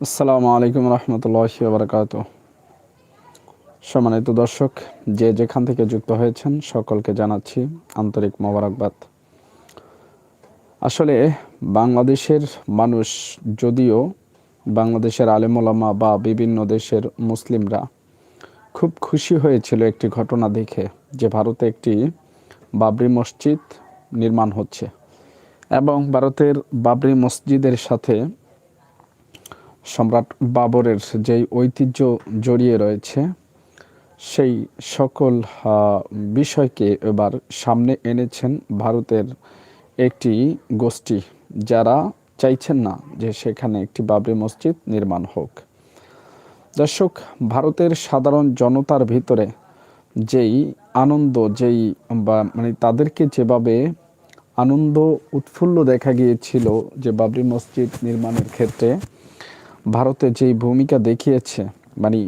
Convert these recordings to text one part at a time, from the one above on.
আসসালামু আলাইকুম রহমতুল্লাহ বারকাত সম্মানিত দর্শক, যে যেখান থেকে যুক্ত হয়েছেন, সকলকে জানাচ্ছি আন্তরিক মোবারকবাদ। আসলে বাংলাদেশের মানুষ যদিও বাংলাদেশের আলেমোলামা বা বিভিন্ন দেশের মুসলিমরা খুব খুশি হয়েছিল একটি ঘটনা দেখে যে ভারতে একটি বাবরি মসজিদ নির্মাণ হচ্ছে এবং ভারতের বাবরি মসজিদের সাথে সম্রাট বাবরের যেই ঐতিহ্য জড়িয়ে রয়েছে, সেই সকল বিষয়কে এবার সামনে এনেছেন ভারতের একটি গোষ্ঠী যারা চাইছেন না যে সেখানে একটি বাবরি মসজিদ নির্মাণ হোক। দর্শক, ভারতের সাধারণ জনতার ভিতরে যেই আনন্দ, যেই, বা মানে তাদেরকে যেভাবে আনন্দ, উৎফুল্ল দেখা গিয়েছিল যে বাবরি মসজিদ নির্মাণের ক্ষেত্রে ভারতে যেই ভূমিকা দেখিয়েছে মানে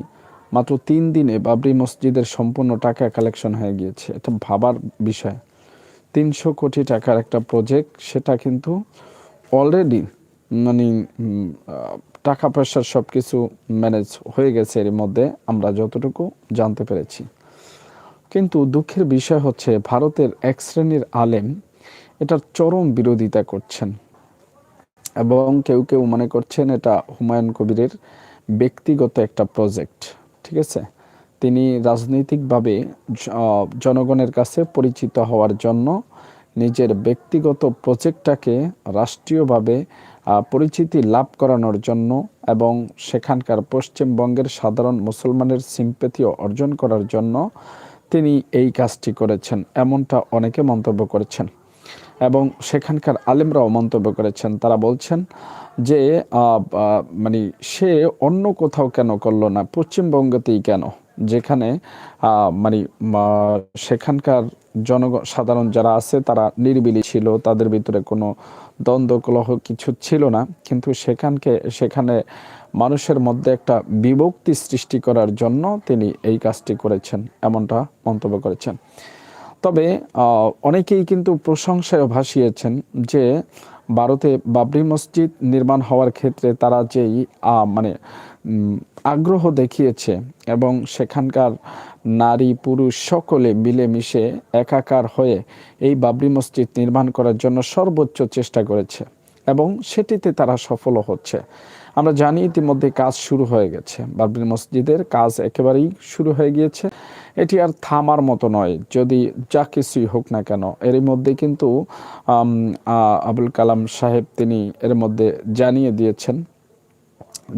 মাত্র তিন দিনে বাবরি মসজিদের সম্পূর্ণ টাকা কালেকশন হয়ে গিয়েছে, এটা ভাবার বিষয়। তিনশো কোটি টাকার একটা প্রজেক্ট সেটা কিন্তু অলরেডি মানে টাকা পয়সার সব কিছু ম্যানেজ হয়ে গেছে এর মধ্যে, আমরা যতটুকু জানতে পেরেছি। কিন্তু দুঃখের বিষয় হচ্ছে, ভারতের এক শ্রেণির আলেম এটার চরম বিরোধিতা করছেন। এবং কেউ কেউ মনে করছেন এটা হুমায়ুন কবিরের ব্যক্তিগত একটা প্রজেক্ট ঠিক আছে? তিনি রাজনৈতিকভাবে জনগণের কাছে পরিচিত হওয়ার জন্য নিজের ব্যক্তিগত প্রজেক্টটাকে রাষ্ট্রীয়ভাবে পরিচিতি লাভ করানোর জন্য এবং সেখানকার পশ্চিমবঙ্গের সাধারণ মুসলমানের সিম্পেথিও অর্জন করার জন্য তিনি এই কাজটি করেছেন। এমনটা অনেকে মন্তব্য করেছেন। এবং সেখানকার আলেমরাও মন্তব্য করেছেন। তারা বলছেন যে মানে সে অন্য কোথাও কেন করল না, পশ্চিমবঙ্গতেই কেন? যেখানে মানে সেখানকার জনগণ, সাধারণ যারা আছে, তারা নির্বিলি ছিল, তাদের ভিতরে কোনো দ্বন্দ্ব কলহ কিছু ছিল না। কিন্তু সেখানকে, সেখানে মানুষের মধ্যে একটা বিভক্তি সৃষ্টি করার জন্য তিনি এই কাজটি করেছেন, এমনটা মন্তব্য করেছেন। তবে অনেকেই কিন্তু প্রশংসায় ভাসিয়েছেন যে ভারতে বাবরি মসজিদ নির্মাণ হওয়ার ক্ষেত্রে তারা যেই মানে আগ্রহ দেখিয়েছে এবং সেখানকার নারী পুরুষ সকলে মিলেমিশে একাকার হয়ে এই বাবরি মসজিদ নির্মাণ করার জন্য সর্বোচ্চ চেষ্টা করেছে এবং সেটিতে তারা সফলও হচ্ছে। আমরা জানি ইতিমধ্যে কাজ শুরু হয়ে গেছে। বাবরি মসজিদের কাজ একেবারেই শুরু হয়ে গিয়েছে। এটি আর থামার মতো নয়, যদি যা কিছুই হোক না কেন। এর মধ্যে কিন্তু আবুল কালাম সাহেব তিনি এর মধ্যে জানিয়ে দিয়েছেন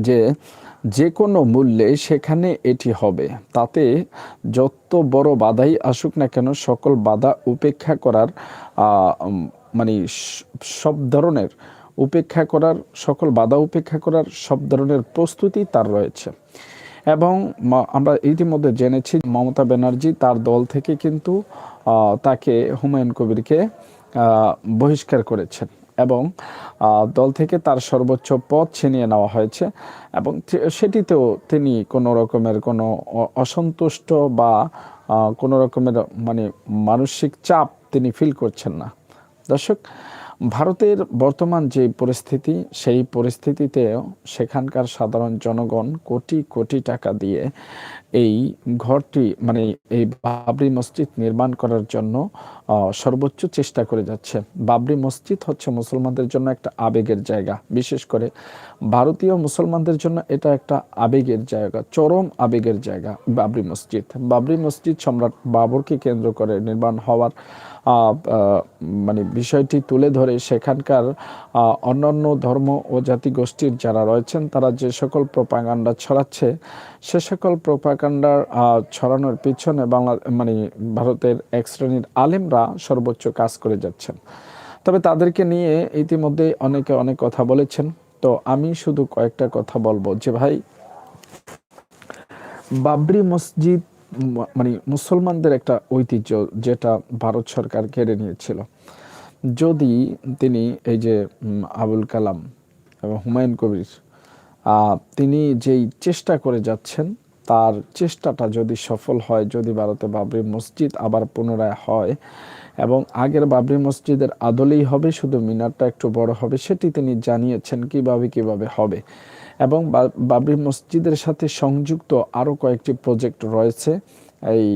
যে যে কোনো মূল্যে সেখানে এটি হবে। তাতে যত বড় বাধাই আসুক না কেন, সকল বাধা উপেক্ষা করার মানে সব ধরনের উপেক্ষা করার, সকল বাধা উপেক্ষা করার সব ধরনের প্রস্তুতি তার রয়েছে। এবং আমরা ইতিমধ্যে জেনেছি মমতা ব্যানার্জি তার দল থেকে কিন্তু তাকে হুমায়ুন কবিরকে বহিষ্কার করেছেন এবং দল থেকে তার সর্বোচ্চ পদ ছিনিয়ে নেওয়া হয়েছে এবং সেটিতেও তিনি কোনো রকমের কোনো অসন্তুষ্ট বা কোনো রকমের মানে মানসিক চাপ তিনি ফিল করছেন না। দর্শক ভারতের বর্তমান যে পরিস্থিতি, সেই পরিস্থিতিতেও সেখানকার সাধারণ জনগণ কোটি কোটি টাকা দিয়ে এই ঘরটি মানে এই বাবরি মসজিদ নির্মাণ করার জন্য সর্বোচ্চ চেষ্টা করে যাচ্ছে। বাবরি মসজিদ হচ্ছে মুসলমানদের জন্য একটা আবেগের জায়গা। বিশেষ করে ভারতীয় মুসলমানদের জন্য এটা একটা আবেগের জায়গা, চরম আবেগের জায়গা বাবরি মসজিদ। বাবরি মসজিদ সম্রাট বাবরকে কেন্দ্র করে নির্মাণ হওয়ার মানে বিষয়টি তুলে ধরে সেখানকার অন্যান্য ধর্ম ও জাতিগোষ্ঠীর যারা রয়েছেন, তারা যে সকল প্রপাগান্ডা ছড়াচ্ছে, সে সকল প্রপাগান্ডার ছড়ানোর পিছনে বাংলা মানে ভারতের এক শ্রেণির আলেমরা সর্বোচ্চ কাজ করে যাচ্ছেন। তবে তাদেরকে নিয়ে ইতিমধ্যে অনেকে অনেক কথা বলেছেন। তো আমি শুধু কয়েকটা কথা বলব যে ভাই, বাবরি মসজিদ মানে মুসলমানদের একটা ঐতিহ্য যেটা ভারত সরকার কেড়ে নিয়েছিল। যদি তিনি এই যে আবুল কালাম এবং হুমায়ুন কবির তিনি যেই চেষ্টা করে যাচ্ছেন, তার চেষ্টাটা যদি সফল হয়, যদি ভারতে বাবরি মসজিদ আবার পুনরায় হয় এবং আগের বাবরি মসজিদের আদলেই হবে, শুধু মিনারটা একটু বড় হবে, সেটি তিনি জানিয়েছেন কীভাবে কীভাবে হবে। এবং বাবরি মসজিদের সাথে সংযুক্ত আরও কয়েকটি প্রজেক্ট রয়েছে। এই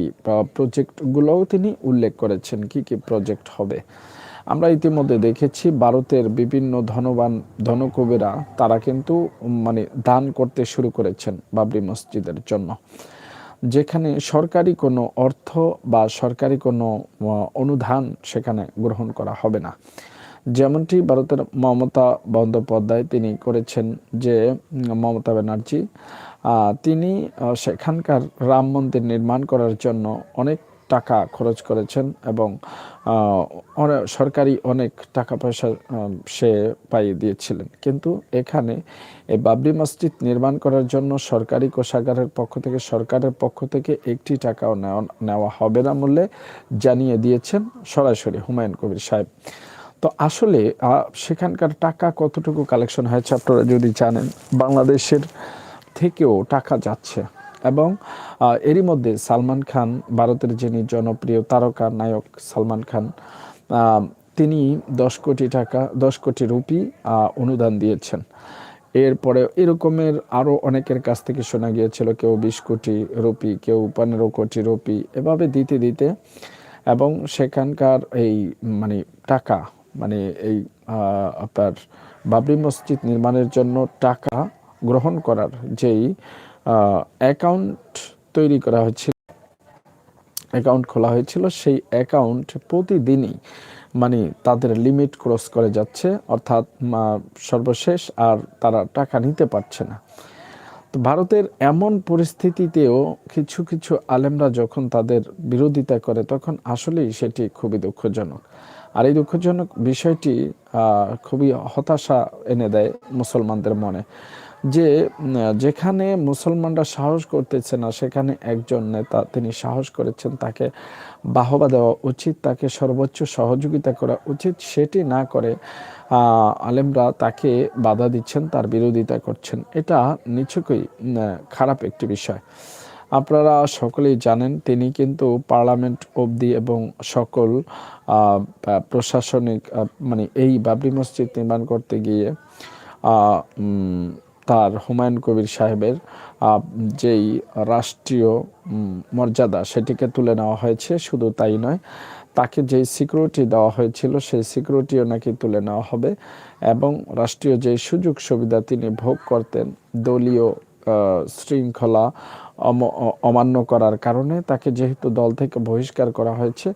প্রজেক্টগুলোও তিনি উল্লেখ করেছেন কি কি প্রজেক্ট হবে। আমরা ইতিমধ্যে দেখেছি ভারতের বিভিন্ন ধনবান, ধনকবিরা, তারা কিন্তু মানে দান করতে শুরু করেছেন বাবরি মসজিদের জন্য। যেখানে সরকারি কোনো অর্থ বা সরকারি কোনো অনুদান সেখানে গ্রহণ করা হবে না। যেমনটি ভারতের মমতা বন্দ্যোপাধ্যায় তিনি করেছেন যে মমতা ব্যানার্জি তিনি সেখানকার রাম মন্দির নির্মাণ করার জন্য অনেক টাকা খরচ করেছেন এবং সরকারি অনেক টাকা পয়সা সে পাইয়ে দিয়েছিলেন। কিন্তু এখানে এই বাবরি মসজিদ নির্মাণ করার জন্য সরকারি কোষাগারের পক্ষ থেকে, সরকারের পক্ষ থেকে একটি টাকাও নেওয়া হবে না বলে জানিয়ে দিয়েছেন সরাসরি হুমায়ুন কবির সাহেব। তো আসলে সেখানকার টাকা কতটুকু কালেকশন হয়েছে, আপনারা যদি জানেন, বাংলাদেশের থেকেও টাকা যাচ্ছে। এবং এরই মধ্যে সালমান খান, ভারতের যিনি জনপ্রিয় তারকা নায়ক সালমান খান তিনি দশ কোটি টাকা, দশ কোটি রুপি অনুদান দিয়েছেন। এরপরে এরকমের আরও অনেকের কাছ থেকে শোনা গিয়েছিল, কেউ বিশ কোটি রুপি, কেউ পনেরো কোটি রুপি, এভাবে দিতে দিতে এবং সেখানকার এই মানে টাকা মানে এই আপনার বাবরি মসজিদ নির্মাণের জন্য টাকা গ্রহণ করার যেই অ্যাকাউন্ট তৈরি করা হয়েছিল। অ্যাকাউন্ট খোলা হয়েছিল। সেই অ্যাকাউন্ট প্রতিদিনই মানে তাদের লিমিট ক্রস করে যাচ্ছে। অর্থাৎ সর্বশেষ আর তারা টাকা নিতে পারছে না। তো ভারতের এমন পরিস্থিতিতেও কিছু কিছু আলেমরা যখন তাদের বিরোধিতা করে, তখন আসলেই সেটি খুবই দুঃখজনক। আর এই দুঃখজনক বিষয়টি খুবই হতাশা এনে দেয় মুসলমানদের মনে। যে যেখানে মুসলমানরা সাহস করতেছে না, সেখানে একজন নেতা তিনি সাহস করেছেন তাকে বাহবা দেওয়া উচিত, তাকে সর্বোচ্চ সহযোগিতা করা উচিত। সেটি না করে আলেমরা তাকে বাধা দিচ্ছেন, তার বিরোধিতা করছেন। এটা নিছকই খারাপ একটি বিষয়। আপনারা সকলেই জানেন, তিনি কিন্তু পার্লামেন্ট অবধি এবং সকল প্রশাসনিক মানে এই বাবরি মসজিদ নির্মাণ করতে গিয়ে তার হুমায়ুন কবির সাহেবের যেই রাষ্ট্রীয় মর্যাদা সেটিকে তুলে নেওয়া হয়েছে, শুধু তাই নয়, তাকে যেই সিকিউরিটি দেওয়া হয়েছিল সেই সিকিউরিটিও নাকি তুলে নেওয়া হবে এবং রাষ্ট্রীয় যে সুযোগ সুবিধা তিনি ভোগ করতেন দলীয় শৃঙ্খলা অমান্য করার কারণে তাকে যেহেতু দল থেকে বহিষ্কার করা হয়েছে,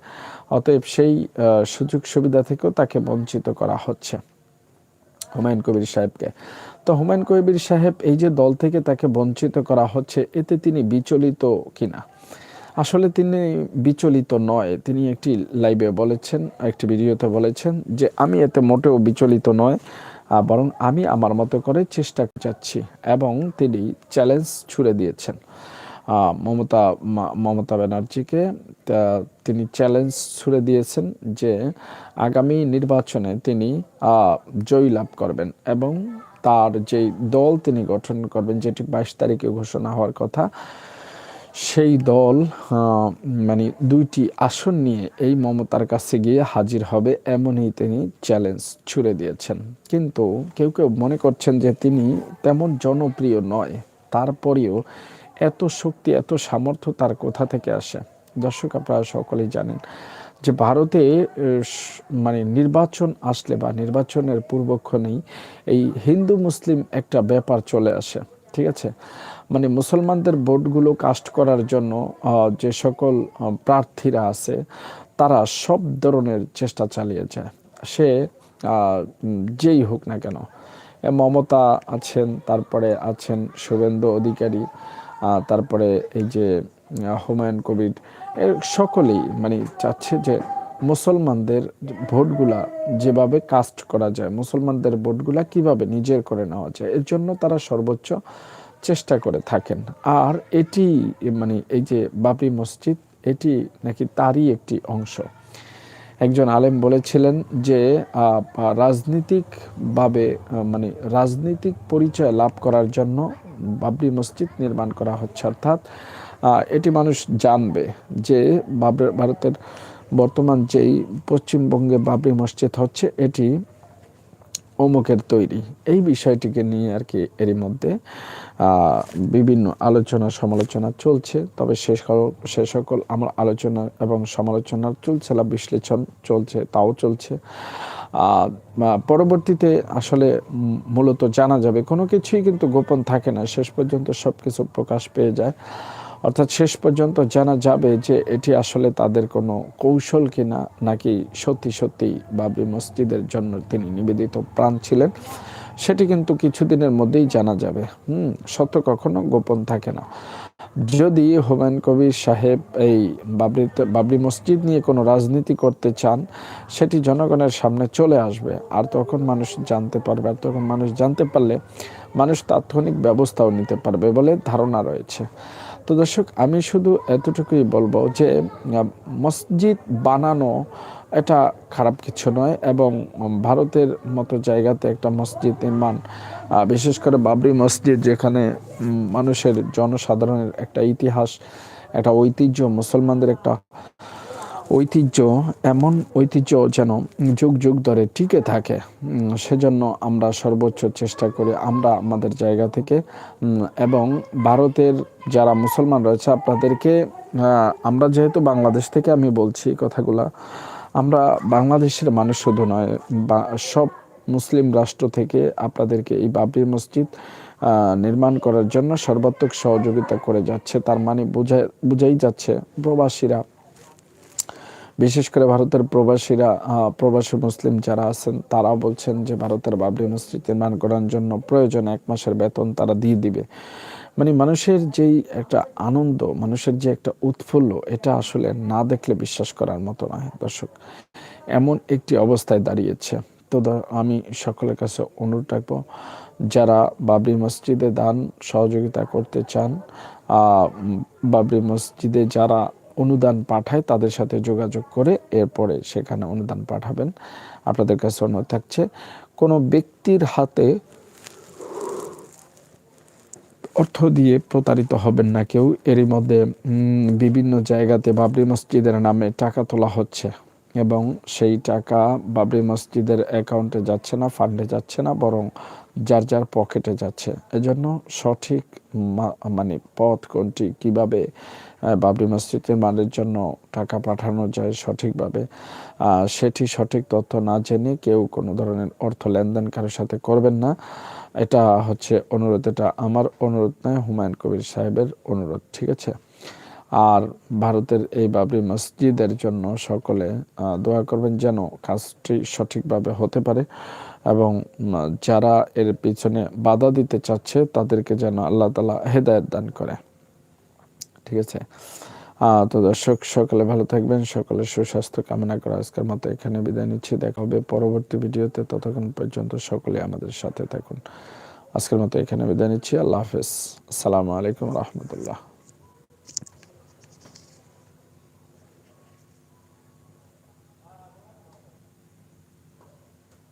অতএব সেই সুযোগ সুবিধা থেকেও তাকে বঞ্চিত করা হচ্ছে। হুমায়ুন কবির সাহেবকে। তো হুমায়ুন কবির সাহেব এই যে দল থেকে তাকে বঞ্চিত করা হচ্ছে, এতে তিনি বিচলিত কিনা? আসলে তিনি বিচলিত নয়। তিনি একটি লাইভে বলেছেন, একটি ভিডিওতে বলেছেন যে, আমি এতে মোটেও বিচলিত নয় বরং আমি আমার মতো করে চেষ্টা চাচ্ছি। এবং তিনি চ্যালেঞ্জ ছুড়ে দিয়েছেন। মমতা মমতা ব্যানার্জিকে তিনি চ্যালেঞ্জ ছুড়ে দিয়েছেন যে, আগামী নির্বাচনে তিনি জয়ী লাভ করবেন এবং তার যেই দল তিনি গঠন করবেন, যেটি বাইশ তারিখে ঘোষণা হওয়ার কথা, সেই দল মানে দুইটি আসন নিয়ে এই মমতার কাছে গিয়ে হাজির হবে এমনই তিনি চ্যালেঞ্জ ছুড়ে দিয়েছেন। কিন্তু কেউ কেউ মনে করছেন যে তিনি তেমন জনপ্রিয় নয়, তারপরেও এত শক্তি, এত সামর্থ্য তার কোথা থেকে আসে? দর্শক আপনারা সকলেই জানেন। যে ভারতে মানে নির্বাচন আসলে বা নির্বাচনের পূর্বক্ষণেই এই হিন্দু মুসলিম একটা ব্যাপার চলে আসে, ঠিক আছে? মানে মুসলমানদের ভোটগুলো কাস্ট করার জন্য যে সকল প্রার্থীরা আছে, তারা সব ধরনের চেষ্টা চালিয়ে যায়। সে যেই হোক না কেন। মমতা আছেন, তারপরে আছেন শুভেন্দু অধিকারী তারপরে এই যে হুমায়ুন কবির সকলেই মানে চাচ্ছে যে মুসলমানদের ভোটগুলা যেভাবে কাস্ট করা যায়, মুসলমানদের ভোটগুলা কীভাবে নিজের করে নেওয়া যায়, এর জন্য তারা সর্বোচ্চ চেষ্টা করে থাকেন। আর এটি মানে এই যে বাবরি মসজিদ, এটি নাকি তারই একটি অংশ। একজন আলেম বলেছিলেন যে রাজনীতিকভাবে মানে রাজনৈতিক পরিচয় লাভ করার জন্য বাবরি মসজিদ নির্মাণ করা হচ্ছে। অর্থাৎ এটি মানুষ জানবে যে ভারতের বর্তমান যেই পশ্চিমবঙ্গে বাবরি মসজিদ হচ্ছে, এটি অমুকের তৈরি। এই বিষয়টিকে নিয়ে আর কি এরই মধ্যে বিভিন্ন আলোচনা সমালোচনা চলছে। তবে সে সে সকল আমার আলোচনা এবং সমালোচনার চলছে না বিশ্লেষণ চলছে, তাও চলছে। পরবর্তীতে আসলে মূলত জানা যাবে। কোনো কিছুই কিন্তু গোপন থাকে না। শেষ পর্যন্ত সব কিছু প্রকাশ পেয়ে যায়। অর্থাৎ শেষ পর্যন্ত জানা যাবে যে এটি আসলে তাদের কোনো কৌশল কিনা, নাকি সত্যি সত্যি বাবরি মসজিদের জন্য তিনি নিবেদিত প্রাণ ছিলেন, সেটি কিন্তু কিছুদিনের মধ্যেই জানা যাবে। হুম, সত্য কখনো গোপন থাকে না। যদি হুমায়ুন কবির সাহেব এই বাবরি বাবরি মসজিদ নিয়ে কোনো রাজনীতি করতে চান, সেটি জনগণের সামনে চলে আসবে। আর তখন মানুষ জানতে পারবে, আর তখন মানুষ জানতে পারলে মানুষ তাৎক্ষণিক ব্যবস্থাও নিতে পারবে বলে ধারণা রয়েছে। তো দর্শক, আমি শুধু এতটুকুই বলব যে মসজিদ বানানো এটা খারাপ কিছু নয় এবং ভারতের মতো জায়গাতে একটা মসজিদ নির্মাণ বিশেষ করে বাবরি মসজিদ যেখানে মানুষের জনসাধারণের একটা ইতিহাস, একটা ঐতিহ্য, মুসলমানদের একটা ঐতিহ্য, এমন ঐতিহ্য যেন যুগ যুগ ধরে টিকে থাকে। সেজন্য আমরা সর্বোচ্চ চেষ্টা করি আমরা আমাদের জায়গা থেকে। এবং ভারতের যারা মুসলমান রয়েছে আপনাদেরকে আমরা যেহেতু বাংলাদেশ থেকে আমি বলছি কথাগুলা, আমরা বাংলাদেশের মানুষ শুধু নয়, বা সব মুসলিম রাষ্ট্র থেকে আপনাদেরকে এই বাবরি মসজিদ নির্মাণ করার জন্য সর্বাত্মক সহযোগিতা করে যাচ্ছে। তার মানে বোঝাই বোঝাই যাচ্ছে প্রবাসীরা। বিশেষ করে ভারতের প্রবাসীরা প্রবাসী মুসলিম যারা আছেন তারা বলছেন যে ভারতের বাবরি মসজিদ নির্মাণ করার জন্য প্রয়োজন এক মাসের বেতন তারা দিয়ে দিবে। মানে মানুষের যেই একটা আনন্দ, মানুষের যে একটা উৎফুল্ল, এটা আসলে না দেখলে বিশ্বাস করার মতো নয়, দর্শক। এমন একটি অবস্থায় দাঁড়িয়েছে। তো আমি সকলের কাছে অনুরোধ রাখব, যারা বাবরি মসজিদে দান সহযোগিতা করতে চান বাবরি মসজিদে যারা অনুদান পাঠায়, তাদের সাথে যোগাযোগ করে এরপরে সেখানে অনুদান পাঠাবেন। আপনাদের কাছে অনুরোধ থাকছে, কোনো ব্যক্তির হাতে অর্থ দিয়ে প্রতারিত হবেন না কেউ। এরই মধ্যে বিভিন্ন জায়গাতে বাবরি মসজিদের নামে টাকা তোলা হচ্ছে এবং সেই টাকা বাবরি মসজিদের অ্যাকাউন্টে যাচ্ছে না, ফান্ডে যাচ্ছে না, বরং যার যার পকেটে যাচ্ছে। এজন্য সঠিক মানে পথ কোনটি, কীভাবে বাবরি মসজিদের নির্মাণের জন্য টাকা পাঠানো যায় সঠিকভাবে সেটি সঠিক তথ্য না জেনে কেউ কোনো ধরনের অর্থ লেনদেন কারোর সাথে করবেন না। এটা হচ্ছে অনুরোধ, এটা আমার অনুরোধ নয়, হুমায়ুন কবির সাহেবের অনুরোধ, ঠিক আছে? আর ভারতের এই বাবরি মসজিদের জন্য সকলে দোয়া করবেন যেন কাজটি সঠিকভাবে হতে পারে। এবং যারা এর পিছনে বাধা দিতে চাচ্ছে, তাদেরকে যেন আল্লাহ তালা হেদায়ত দান করে। ঠিক আছে? তো দর্শক, সকলে ভালো থাকবেন সকলে সুস্বাস্থ্য কামনা করে আজকের মতো এখানে বিদায় নিচ্ছি। দেখা হবে পরবর্তী ভিডিওতে। ততক্ষণ পর্যন্ত সকলে আমাদের সাথে থাকুন। আজকের মতো এখানে বিদায় নিচ্ছি। আল্লাহ হাফেজ। আসসালামু আলাইকুম রহমতুল্লাহ।